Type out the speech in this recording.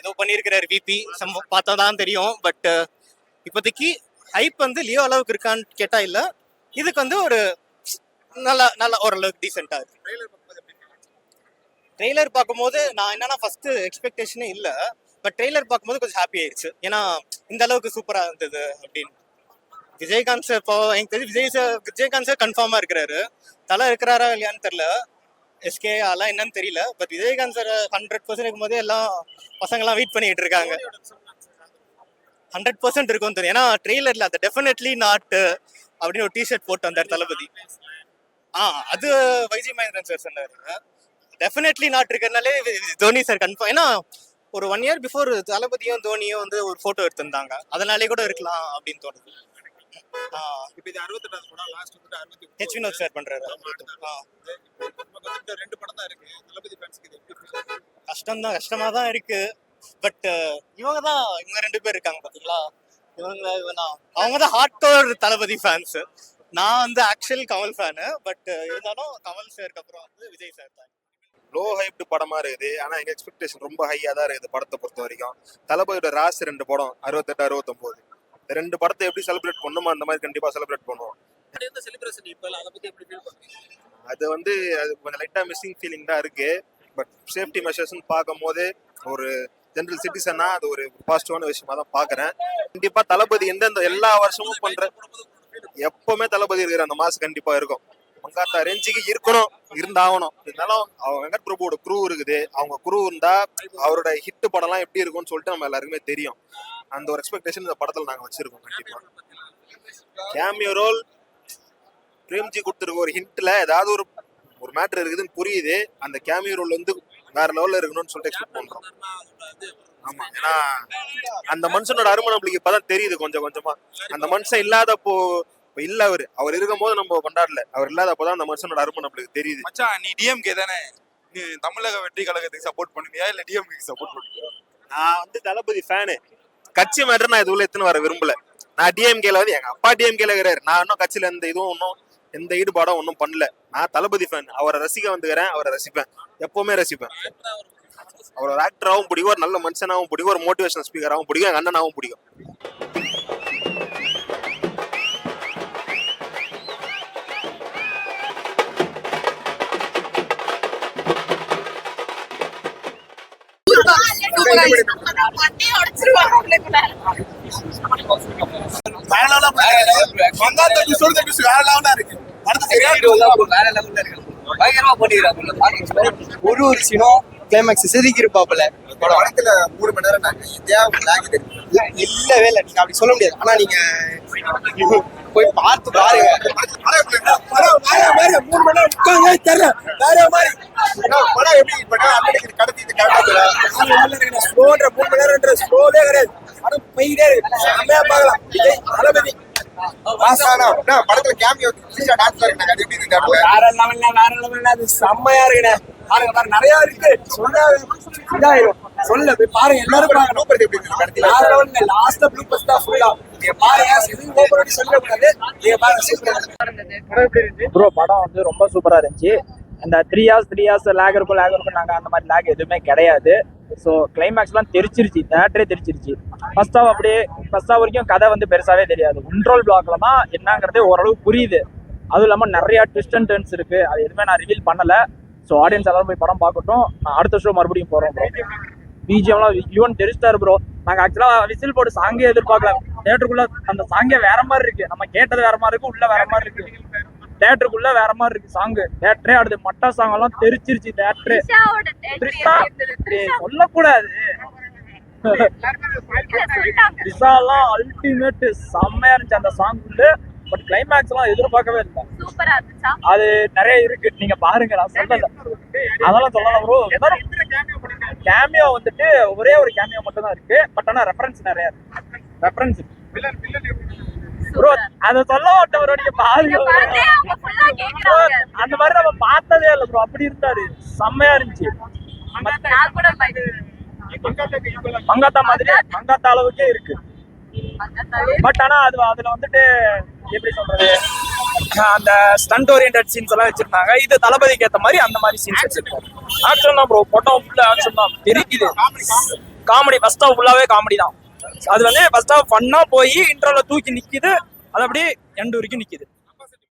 ஏதோ பண்ணியிருக்கிறாரு VP some பார்த்தா தான் தெரியும். பட் இப்போதைக்கு ஹைப் வந்து லியோ அளவுக்கு இருக்கான்னு கேட்டா இல்ல. இதுக்கு வந்து ஒரு நல்ல நல்ல ஓரளவுக்கு டீசெண்டா இருக்கு. ட்ரெய்லர் பார்க்கும்போது நான் என்னன்னா ஃபர்ஸ்ட் எக்ஸ்பெக்டேஷனே இல்ல. பட் ட்ரெய்லர் பார்க்கும்போது கொஞ்சம் ஹாப்பி ஆயிடுச்சு ஏன்னா இந்த அளவுக்கு சூப்பரா இருந்தது அப்படின்னு. விஜயகாந்த் சார் இப்போ எனக்கு தெரிஞ்சு விஜய் சார் விஜயகாந்த் சார் கன்ஃபார்மா இருக்கிறாரு. தலை இருக்கிறாரா இல்லையான்னு தெரியல. எஸ்கே அதெல்லாம் என்னன்னு தெரியல. But Vijayakanth sir hundred percent இருக்கும்போது எல்லாம் பசங்கெல்லாம் வெயிட் பண்ணிட்டு இருக்காங்க. ஹண்ட்ரட் பர்சன்ட் இருக்கும் தெரியும். ஏன்னா ட்ரெய்லர்ல அந்த டெஃபினெட்லி நாட் அப்படின்னு ஒரு டிஷர்ட் போட்டு வந்தார் தளபதி. ஆ அது வைஜி மகேந்திரன் சார் சொன்னார். டெஃபினெட்லி நாட் இருக்கிறதுனாலே தோனி சார் கன்ஃபார்ம் ஏன்னா ஒரு ஒன் இயர் பிஃபோர் தளபதியும் தோனியும் வந்து ஒரு ஃபோட்டோ எடுத்திருந்தாங்க. அதனாலே கூட இருக்கலாம் அப்படின்னு தோணுது. இப்போ இது அறுபத்தெட்டாவது படம் லாஸ்ட் வந்துட்டு அறுபத்தி ஹெச் வினோத் சார் பண்றாரு. நமக்கு ரெண்டு படம் தான் இருக்கு. தளபதி ஃபேன்ஸ்க்கு இது எப்படி? கஷ்டம் தான் கஷ்டமா தான் இருக்கு. பட் இவங்க தான் இவங்க ரெண்டு பேர் இருக்காங்க பாத்தீங்களா? இவங்க இவனா? அவங்க தான் ஹார்ட் கோர் தளபதி ஃபேன்ஸ் நான் வந்து ஆக்சுவல் கமல் ஃபேனு பட் இருந்தாலும் கமல் சாருக்கு அப்புறம் வந்து விஜய் சார் தான். லோ ஹைப்டு படமா இருக்குது. ஆனா எங்க எக்ஸ்பெக்டேஷன் ரொம்ப ஹையா தான் இருக்குது படத்தை பொறுத்த வரைக்கும். தளபதியோட ராசி ரெண்டு படம் அறுபத்தெட்டு அறுபத்தொம்போது. ரெண்டு படத்தை எப்படி செலிப்ரேட் பண்ணுமோ அந்த மாதிரி கண்டிப்பா செலிப்ரேட் பண்ணுவோம். அதை வந்து அது கொஞ்சம் லைட்டா மிஸ்ஸிங் ஃபீலிங் தான் இருக்கு. பட் சேஃப்டி மெஷர்ஸ்னு பார்க்கும் போது ஒரு ஜென்ரல் சிட்டிசனா அது ஒரு பாசிட்டிவான விஷயமா தான் பாக்குறேன் கண்டிப்பா தளபதி எந்தெந்த எல்லா வருஷமும் பண்ற எப்பவுமே தளபதி இருக்கிற அந்த மாசம் கண்டிப்பா இருக்கும். மங்காத்தா ரேஞ்சுக்கு இருக்கணும் இருந்தாகணும். இருந்தாலும் அவங்க வெங்கட் பிரபுவோட குரூ இருக்குது. அவங்க குரூ இருந்தா அவரோட ஹிட் படம்லாம் எப்படி இருக்கும்னு சொல்லிட்டு நம்ம எல்லாருக்குமே தெரியும். அந்த ஒரு எக்ஸ்பெக்டேஷன் இந்த படத்துல நாங்க வச்சிருக்கோம் கண்டிப்பா. கேமியோ ரோல் பிரேம்ஜி கொடுத்துருக்க ஒரு ஹிண்ட்ல ஏதாவது ஒரு ஒரு மேட்ரு இருக்குதுன்னு புரியுது. அந்த கேமியோ ரோல் வந்து வேற லெவல்ல இருக்கணும்னு சொல்லிட்டு எக்ஸ்பெக்ட் பண்றோம். ஆமா ஏன்னா அந்த மனுஷனோட அருமை நம்மளுக்கு இப்பதான் தெரியுது கொஞ்சம் கொஞ்சமா. அந்த மனுஷன் இல்லாதப்போ இப்ப இல்ல அவரு. அவர் இருக்கும் போது நம்ம கொண்டாடல. அவர் இல்லாதப்போதான் அந்த மனுஷனோட அருமை நம்மளுக்கு தெரியுது. நீ டிஎம்கே தானே? நீ தமிழக வெற்றி கழகத்துக்கு சப்போர்ட் பண்ணுவியா இல்ல டிஎம்கே சப்போர்ட் பண்ணுவியா நான் வந்து தளபதி ஃபேனு கட்சி மாதிரி நான் இது உள்ள வர விரும்பல. நான் டிஎம்கேல வந்து எங்க அப்பா டிஎம்கேல இருக்கிறாரு. நான் இன்னும் கட்சியில எந்த இதுவும் ஒன்றும் எந்த ஈடுபாடும் ஒன்றும் பண்ணல. நான் தளபதி ஃபேன் அவரை ரசிக்க வந்துக்கிறேன் அவரை ரசிப்பேன். எப்பவுமே ரசிப்பேன். அவர் ஒரு ஆக்டராகவும் பிடிக்கும். ஒரு நல்ல மனுஷனாகவும் பிடிக்கும். ஒரு மோட்டிவேஷனல் ஸ்பீக்கராகவும் பிடிக்கும். எங்க அண்ணனாகவும் பிடிக்கும். பயங்கரமா பண்ணிக்கிறாங்க ஒரு ஒரு சினம் கிளைமேக்ஸ் செதுக்கி இருப்பாப்புல படத்துல மூணு மணி நேரம் நாங்க இல்லவே இல்லை நீங்க அப்படி சொல்ல முடியாது. ஆனா நீங்க போய் பார்த்து பாருங்க. மூணு மணி நேரம் உட்கார்ந்தே தெரியல வேற மாதிரி படம் எப்படி கடத்தி இந்த கேரக்டர் ஸ்லோன்ற மூணு மணி நேரம்ன்ற ஸ்லோவே கிடையாது. படம் போயிட்டே இருக்கு. செம்மையா பார்க்கலாம். விஜய் தளபதி. படத்துல கேமியோ டான்ஸ் வேற லெவல்ல வேற லெவல்ல அது செம்மையா இருக்குண்ணே நிறைய இருக்கு. இதாயிரும். சொல்ல போய் பாருங்க எல்லாரும் பாருங்க எப்படி லாஸ்ட் ப்ளூ பஸ் தான் ஃபுல்லா நீங்க பாருங்க சிவில் ஓபன் சொல்ல கூடாது நீங்க பாருங்க ப்ரோ படம் வந்து ரொம்ப சூப்பரா இருந்துச்சு. அந்த three horse three horse lake இருக்கும் லேக் இருக்கும் நாங்கள் அந்த மாதிரி லேக் எதுவுமே கிடையாது. ஸோ கிளைமேக்ஸ்லாம் தெரிச்சிருச்சு தேட்டரே தெரிச்சிருச்சு. ஃபர்ஸ்ட் ஹாஃப் அப்படியே ஃபர்ஸ்ட் ஹாஃப் வரைக்கும் கதை வந்து பெருசாவே தெரியாது. ஒன்றோல் பிளாக்ல தான் என்னங்கிறதே ஓரளவு புரியுது. அதுவும் இல்லாமல் நிறைய ட்விஸ்ட் அண்ட் டர்ன்ஸ் இருக்கு. அது எதுவுமே நான் ரிவீல் பண்ணலை. ஸோ ஆடியன்ஸ் எல்லாரும் போய் படம் பார்க்கட்டும். நான் அடுத்த ஷோ மறுபடியும் போகிறோம் பிஜிஎம்லாம் யுவன் தெரிச்சிட்டாரு ப்ரோ நாங்கள் ஆக்சுவலாக விசில் போட்டு சாங்கே எதிர்பார்க்கல தேட்டருக்குள்ள அந்த சாங்கே வேற மாதிரி இருக்கு. நம்ம கேட்டது வேற மாதிரி இருக்கு உள்ள வேற மாதிரி இருக்கு. தேட்டருக்குள்ள வேற மாதிரி இருக்கு சாங்கு. தேட்டரே அடுத்து மட்டா சாங் எல்லாம் தெரிச்சிருச்சு தேட்டரே சொல்லக்கூடாது. த்ரிஷாலாம் அல்டிமேட் செம்மையா இருந்துச்சு அந்த சாங் வந்து பட் கிளைமேக்ஸ் எல்லாம் எதிர்பார்க்கவே இல்லை. சூப்பரா இருந்துச்சா? அது நிறைய இருக்கு. நீங்க பாருங்க நான் சொல்லல. அதெல்லாம் சொல்லலாம் ப்ரோ கேமியோ வந்துட்டு ஒரே ஒரு கேமியோ மட்டும் தான் இருக்கு. பட் ஆனா ரெஃபரன்ஸ் நிறைய இருக்கு. ரெஃபரன்ஸ் ப்ரோ அத சொல்ல ஃபுல்லா கேக்குறாங்க. அந்த மாதிரி நம்ம பார்த்ததே இல்ல ப்ரோ அப்படி இருந்தாரு. செம்மையா இருந்துச்சு. நான் கூட பயந்து மங்காத்தா மாதிரி மங்காத்தா அளவுக்கே இருக்கு. பட் ஆனா அது அதுல வந்துட்டு எப்படி சொல்றது? அந்த ஸ்டண்ட் ஓரியன்ட் சீன்ஸ் எல்லாம் வச்சிருந்தாங்க. இது தளபதிக்கு ஏத்த மாதிரி அந்த மாதிரி சீன்ஸ் வச்சிருக்காங்க. ஆக்ஷன் தான் ப்ரோ படம் ஃபுல்லா ஆக்ஷன் தான். தெரிக்குது. காமெடி ஃபர்ஸ்ட் ஆஃப் ஃபுல்லாவே காமெடி தான். அது வந்து ஃபர்ஸ்ட் ஆஃப் ஃபன்னா போய் இன்டர்வல தூக்கி நிக்குது. அது அப்படியே எண்டு வரைக்கும் நிக்குது.